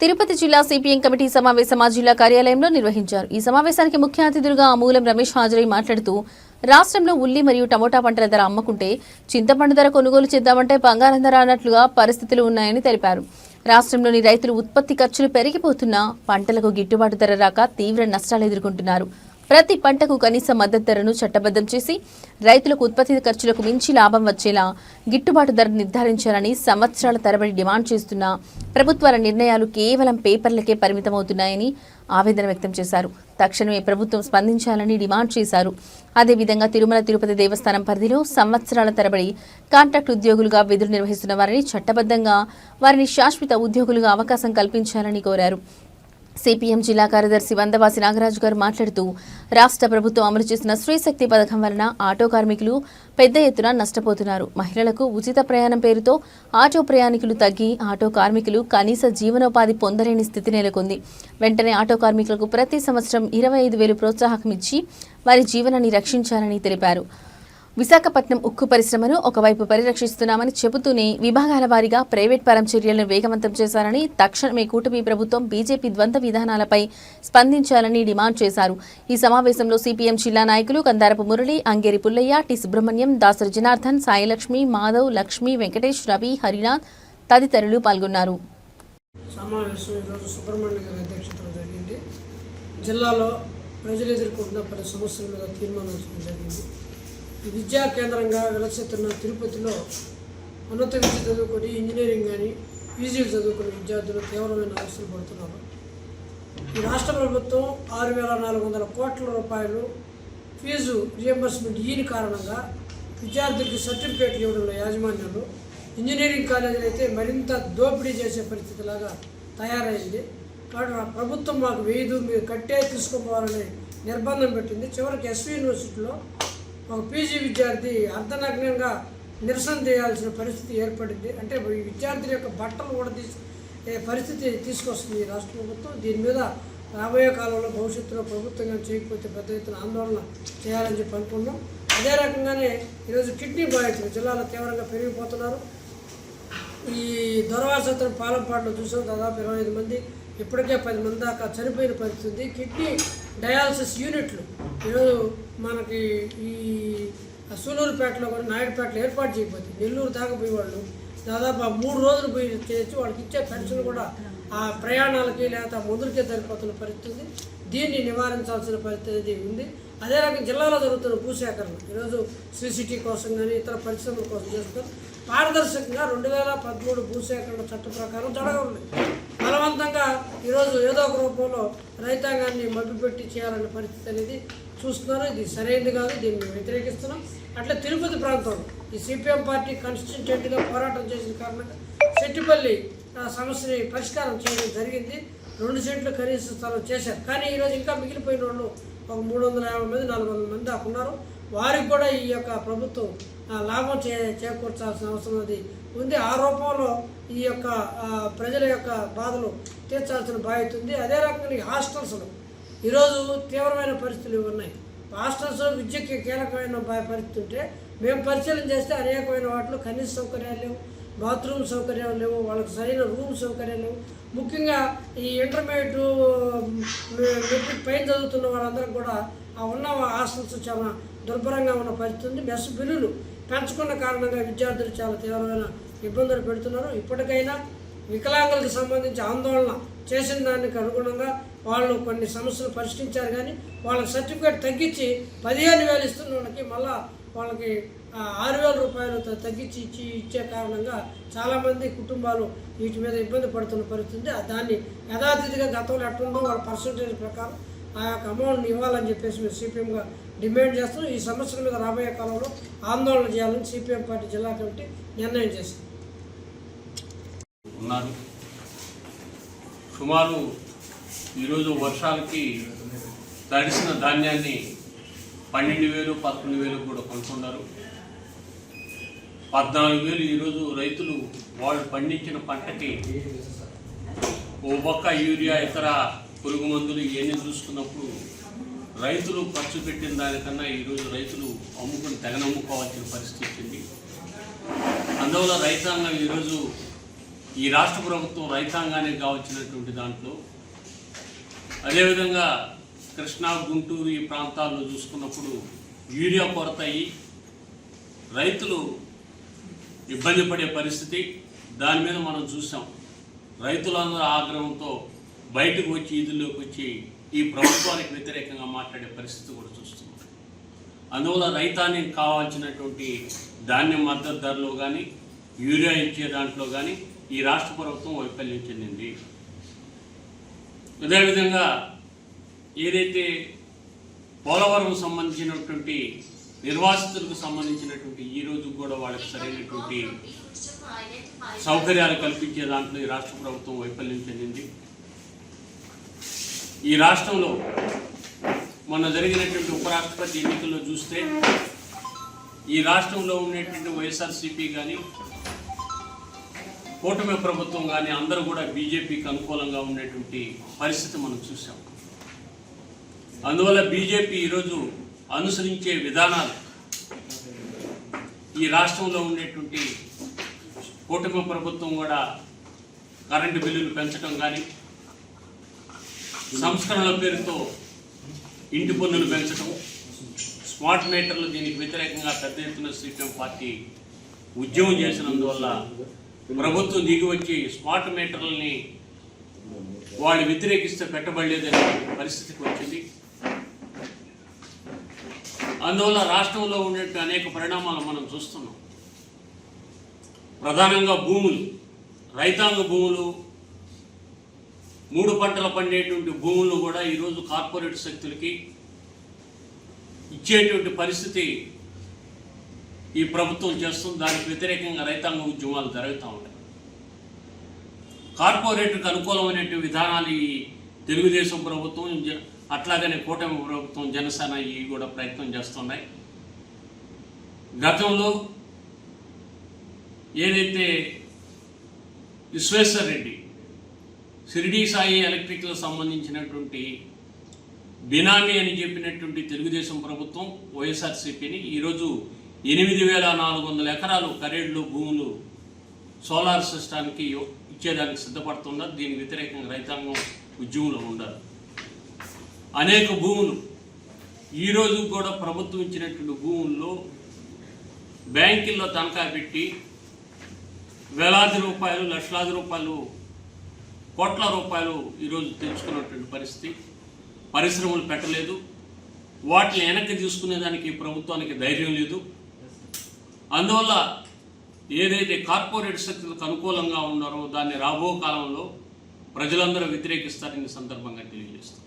తిరుపతి జిల్లా CPM committee సమావేశం ఆ జిల్లా కార్యాలయంలో నిర్వహించారు. ఈ సమావేశానికి ముఖ్య అతిథులుగా ఆమూలం రమేష్ హాజరై మాట్లాడుతూ రాష్ట్రంలో ఉల్లి మరియు టమోటా పంటల ధర అమ్ముకుంటే చింతపండు ధర కొనుగోలు చేద్దామంటే బంగారం ధర అన్నట్లుగా పరిస్థితులు ఉన్నాయని తెలిపారు. రాష్ట్రంలోని రైతులు ఉత్పత్తి ఖర్చులు పెరిగిపోతున్నా పంటలకు గిట్టుబాటు ధర రాక తీవ్ర నష్టాలు ఎదుర్కొంటున్నారు. ప్రతి పంటకు కనీస మద్దతు ధరను చట్టబద్ధం చేసి రైతులకు ఉత్పత్తి ఖర్చులకు మించి లాభం వచ్చేలా గిట్టుబాటు ధర నిర్ధారించాలని సంవత్సరాల తరబడి డిమాండ్ చేస్తున్న ప్రభుత్వాల నిర్ణయాలు కేవలం పేపర్లకే పరిమితమవుతున్నాయని ఆవేదన వ్యక్తం చేశారు. తక్షణమే ప్రభుత్వం స్పందించాలని డిమాండ్ చేశారు. అదేవిధంగా తిరుమల తిరుపతి దేవస్థానం పరిధిలో సంవత్సరాల తరబడి కాంట్రాక్ట్ ఉద్యోగులుగా విధులు నిర్వహిస్తున్న వారిని చట్టబద్ధంగా వారిని శాశ్వత ఉద్యోగులుగా అవకాశం కల్పించాలని కోరారు. సిపిఎం జిల్లా కార్యదర్శి వందవాసి నాగరాజు గారు మాట్లాడుతూ రాష్ట్ర ప్రభుత్వం అమలు చేసిన స్త్రీశక్తి పథకం వలన ఆటో కార్మికులు పెద్ద ఎత్తున నష్టపోతున్నారు. మహిళలకు ఉచిత ప్రయాణం పేరుతో ఆటో ప్రయాణికులు తగ్గి ఆటో కార్మికులు కనీస జీవనోపాధి పొందలేని స్థితి నెలకొంది. వెంటనే ఆటో కార్మికులకు ప్రతి సంవత్సరం ఇరవై ఐదు వేలు ప్రోత్సాహకం ఇచ్చి వారి జీవనాన్ని రక్షించాలని తెలిపారు. విశాఖపట్నం ఉక్కు పరిశ్రమను ఒకవైపు పరిరక్షిస్తున్నామని చెబుతూనే విభాగాల వారీగా ప్రైవేట్ పరం చర్యలను వేగవంతం చేశారని తక్షణమే కూటమి ప్రభుత్వం బీజేపీ ద్వంద్వ విధానాలపై స్పందించాలని డిమాండ్ చేశారు. ఈ సమావేశంలో సిపిఎం జిల్లా నాయకులు కందారపు మురళి అంగేరి పుల్లయ్య టి సుబ్రహ్మణ్యం దాసరి జనార్దన్ సాయిలక్ష్మి మాధవ్ లక్ష్మి వెంకటేష్ రవి హరినాథ్ తదితరులు పాల్గొన్నారు. జిల్లాలో ప్రజలు ఎదుర్కొంటున్న పలు సమస్యల మీద తీర్మానించడం జరిగింది. విద్యా కేంద్రంగా విలసిస్తున్న తిరుపతిలో ఉన్నత విద్య చదువుకొని ఇంజనీరింగ్ కానీ పీజీలు చదువుకునే విద్యార్థులు తీవ్రమైన అవసరం పడుతున్నారు. ఈ రాష్ట్ర ప్రభుత్వం ఆరు వేల నాలుగు వందల కోట్ల రూపాయలు ఫీజు రియంబర్స్మెంట్ ఈని కారణంగా విద్యార్థులకి సర్టిఫికేట్లు ఇవ్వడంలో యాజమాన్యాలు ఇంజనీరింగ్ కాలేజీలు అయితే మరింత దోపిడీ చేసే పరిస్థితిలాగా తయారైంది. కాబట్టి ప్రభుత్వం మాకు వేయదు మీరు కట్టే తీసుకోపోవాలని నిర్బంధం పెట్టింది. చివరికి ఎస్వి యూనివర్సిటీలో ఒక పీజీ విద్యార్థి అర్ధనగ్నంగా నిరసన చేయాల్సిన పరిస్థితి ఏర్పడింది. అంటే ఈ విద్యార్థుల యొక్క బట్టలు కూడా తీసు పరిస్థితి తీసుకొస్తుంది ఈ రాష్ట్ర ప్రభుత్వం. దీని మీద రాబోయే కాలంలో భవిష్యత్తులో ప్రభుత్వంగా చేయకపోతే పెద్ద ఎత్తున ఆందోళన చేయాలని చెప్పి అనుకున్నాం అదే రకంగానే ఈరోజు కిడ్నీ బాధితులు జిల్లాలో తీవ్రంగా పెరిగిపోతున్నారు. ఈ దొరవాసత్రం పాలంపాడులో చూసాం. దాదాపు ఇరవై ఐదు మంది ఇప్పటికే పది మంది దాకా చనిపోయిన పరిస్థితి. కిడ్నీ డయాలసిస్ యూనిట్లు. ఈరోజు మనకి ఈ సూలూరుపేటలో కూడా నాయుడుపేటలో ఏర్పాటు చేయకపోతే నెల్లూరు దాకా పోయేవాళ్ళు. దాదాపు ఆ మూడు రోజులు పోయి చేసి వాళ్ళకి ఇచ్చే పెన్షన్ కూడా ఆ ప్రయాణాలకి లేకపోతే ఆ మందులకే సరిపోతున్న పరిస్థితి. దీన్ని నివారించాల్సిన పరిస్థితి ఉంది. అదే రకంగా జిల్లాలో జరుగుతున్న భూసేకరణ. ఈరోజు సిసిటీ కోసం కానీ ఇతర పరిశ్రమల కోసం చేస్తారు పారదర్శకంగా రెండు వేల పదమూడు భూసేకరణ చట్ట ప్రకారం జరగలేదు బలవంతంగా ఈరోజు ఏదో ఒక రూపంలో రైతాంగాన్ని మభ్యపెట్టి చేయాలనే పరిస్థితి అనేది చూస్తున్నారు. ఇది సరైనది కాదు దీన్ని వ్యతిరేకిస్తున్నాం. అట్లా తిరుపతి ప్రాంతం ఈ సిపిఎం పార్టీ కన్స్టిట్యూంట్గా పోరాటం చేసిన కారణంగా సెట్టిపల్లి సమస్యని పరిష్కారం చేయడం జరిగింది. రెండు సెంట్లు కనీస స్థలం చేశారు. కానీ ఈరోజు ఇంకా మిగిలిపోయిన వాళ్ళు ఒక మూడు వందల యాభై మంది నాలుగు వందల మంది దాకా ఉన్నారు. వారికి కూడా ఈ యొక్క ప్రభుత్వం లాభం చే చేకూర్చాల్సిన అవసరం అది ఉంది. ఆ రూపంలో ఈ యొక్క ప్రజల యొక్క బాధలు తీర్చాల్సిన బాధ్యత ఉంది. అదే రకంగా ఈ హాస్టల్స్లో ఈరోజు తీవ్రమైన పరిస్థితులు ఉన్నాయి. హాస్టల్స్ విద్యకి కీలకమైన పరిస్థితి ఉంటే మేము పరిశీలన చేస్తే అనేకమైన వాటిలో కనీస సౌకర్యాలు లేవు. బాత్రూమ్ సౌకర్యాలు లేవు. వాళ్ళకి సరైన రూమ్ సౌకర్యాలు లేవు. ముఖ్యంగా ఈ ఇంటర్మీడియట్ మెట్రిక్ పైన చదువుతున్న వాళ్ళందరికీ కూడా ఆ ఉన్న హాస్టల్స్ చాలా దుర్భరంగా ఉన్న పరిస్థితి ఉంది. మెస్ బిల్లులు పెంచుకున్న కారణంగా విద్యార్థులు చాలా తీవ్రమైన ఇబ్బందులు పెడుతున్నారు. ఇప్పటికైనా వికలాంగులకు సంబంధించి ఆందోళన చేసిన దానికి అనుగుణంగా వాళ్ళు కొన్ని సమస్యలు పరిష్కరించారు కానీ వాళ్ళకి సర్టిఫికేట్ తగ్గించి పదిహేను వేలు ఇస్తున్న వాళ్ళకి మళ్ళా వాళ్ళకి ఆరు వేల రూపాయలు తగ్గించి ఇచ్చి ఇచ్చే కారణంగా చాలామంది కుటుంబాలు వీటి మీద ఇబ్బంది పడుతున్న పరిస్థితి. ఆ దాన్ని యథాతిథిగా గతంలో ఎట్లుందో వాళ్ళ పర్సంటేజ్ ప్రకారం ఆ యొక్క అమౌంట్ని ఇవ్వాలని చెప్పేసి మేము సిపిఎంగా డిమాండ్ చేస్తున్నాం. ఈ సమస్యల మీద రాబోయే కాలంలో ఆందోళన చేయాలని సిపిఎం పార్టీ జిల్లా కమిటీ నిర్ణయం చేసింది. ఉన్నారు. సుమారు ఈరోజు వర్షాలకి తడిసిన ధాన్యాన్ని పన్నెండు వేలు పదకొండు వేలు కూడా కొనుక్కున్నారు. పద్నాలుగు వేలు ఈరోజు రైతులు వాళ్ళు పండించిన పంటకి ఓ పక్క యూరియా ఇతర పురుగు మందులు ఇవన్నీ చూసుకున్నప్పుడు రైతులు ఖర్చు పెట్టిన దానికన్నా ఈరోజు రైతులు అమ్ముకుని తెగనమ్ముకోవాల్సిన పరిస్థితి వచ్చింది. అందువల్ల రైతాంగం ఈరోజు ఈ రాష్ట్ర ప్రభుత్వం రైతాంగానికి కావచ్చినటువంటి దాంట్లో అదేవిధంగా కృష్ణా గుంటూరు ఈ ప్రాంతాల్లో చూసుకున్నప్పుడు యూరియా కొరత అయ్యి రైతులు ఇబ్బంది పడే పరిస్థితి. దాని మీద మనం చూసాం. రైతులందరూ ఆగ్రహంతో బయటకు వచ్చి ఈదుల్లోకి వచ్చి ఈ ప్రభుత్వానికి వ్యతిరేకంగా మాట్లాడే పరిస్థితి కూడా చూస్తున్నాం. అందువల్ల రైతానికి కావాల్సినటువంటి ధాన్యం మద్దతు ధరలో కానీ యూరియా ఇచ్చే దాంట్లో కానీ ఈ రాష్ట్ర ప్రభుత్వం వైఫల్యం చెందింది. అదేవిధంగా ఏదైతే పోలవరం సంబంధించినటువంటి నిర్వాసితులకు సంబంధించినటువంటి ఈ రోజు కూడా వాళ్ళకి సరైనటువంటి సౌకర్యాలు కల్పించే దాంట్లో ఈ రాష్ట్ర ప్రభుత్వం వైఫల్యం చెందింది. ఈ రాష్ట్రంలో మొన్న జరిగినటువంటి ఉపరాష్ట్రపతి ఎన్నికల్లో చూస్తే ఈ రాష్ట్రంలో ఉండేటువంటి వైఎస్ఆర్సీపీ కానీ కూటమి ప్రభుత్వం కానీ అందరూ కూడా బీజేపీకి అనుకూలంగా ఉండేటువంటి పరిస్థితి మనం చూసాం అందువల్ల బీజేపీ ఈరోజు అనుసరించే విధానాలు ఈ రాష్ట్రంలో ఉండేటువంటి కూటమి ప్రభుత్వం కూడా కరెంటు బిల్లులు పెంచడం కానీ సంస్కరణల పేరుతో ఇంటి పన్నులు పెంచడం స్మార్ట్ మీటర్లు దీనికి వ్యతిరేకంగా పెద్ద ఎత్తున సీపీఎం పార్టీ ఉద్యమం చేసినందువల్ల ప్రభుత్వం దిగి వచ్చి స్మార్ట్ మీటర్లని వాళ్ళు వ్యతిరేకిస్తే పెట్టబడలేదనే పరిస్థితికి వచ్చింది. అందువల్ల రాష్ట్రంలో ఉండే అనేక పరిణామాలు మనం చూస్తున్నాం. ప్రధానంగా భూములు రైతాంగ భూములు మూడు పంటలు పండేటువంటి భూములను కూడా ఈరోజు కార్పొరేట్ శక్తులకి ఇచ్చేటువంటి పరిస్థితి ఈ ప్రభుత్వం చేస్తుంది దానికి వ్యతిరేకంగా రైతాంగ ఉద్యమాలు జరుగుతూ ఉంటాయి. కార్పొరేట్కి అనుకూలమైనటువంటి విధానాలు ఈ తెలుగుదేశం ప్రభుత్వం జ- అట్లాగనే కూటమి ప్రభుత్వం జనసేన ఇవి కూడా ప్రయత్నం చేస్తున్నాయి. గతంలో ఏదైతే విశ్వేశ్వర్ రెడ్డి షిరిడి సాయి ఎలక్ట్రిక్లకు సంబంధించినటువంటి బినామీ అని చెప్పినటువంటి తెలుగుదేశం ప్రభుత్వం వైఎస్ఆర్సీపీని ఈరోజు ఎనిమిది వేల నాలుగు వందల ఎకరాలు కరేడ్లు భూములు సోలార్ సిస్టానికి ఇచ్చేదానికి సిద్ధపడుతున్నారు దీనికి వ్యతిరేకంగా రైతాంగం ఉద్యమంలో ఉండాలి. అనేక భూములు ఈరోజు కూడా ప్రభుత్వం ఇచ్చినటువంటి భూముల్లో బ్యాంకుల్లో తనఖా పెట్టి వేలాది రూపాయలు లక్షలాది రూపాయలు కోట్ల రూపాయలు ఈరోజు తెచ్చుకున్నటువంటి పరిస్థితి. పరిశ్రమలు పెట్టలేదు. వాటిని వెనక్కి తీసుకునేదానికి ప్రభుత్వానికి ధైర్యం లేదు. అందువల్ల ఏదైతే కార్పొరేట్ శక్తులకు అనుకూలంగా ఉన్నారో దాన్ని రాబో కాలంలో ప్రజలందరూ వ్యతిరేకిస్తారని సందర్భంగా తెలియజేస్తారు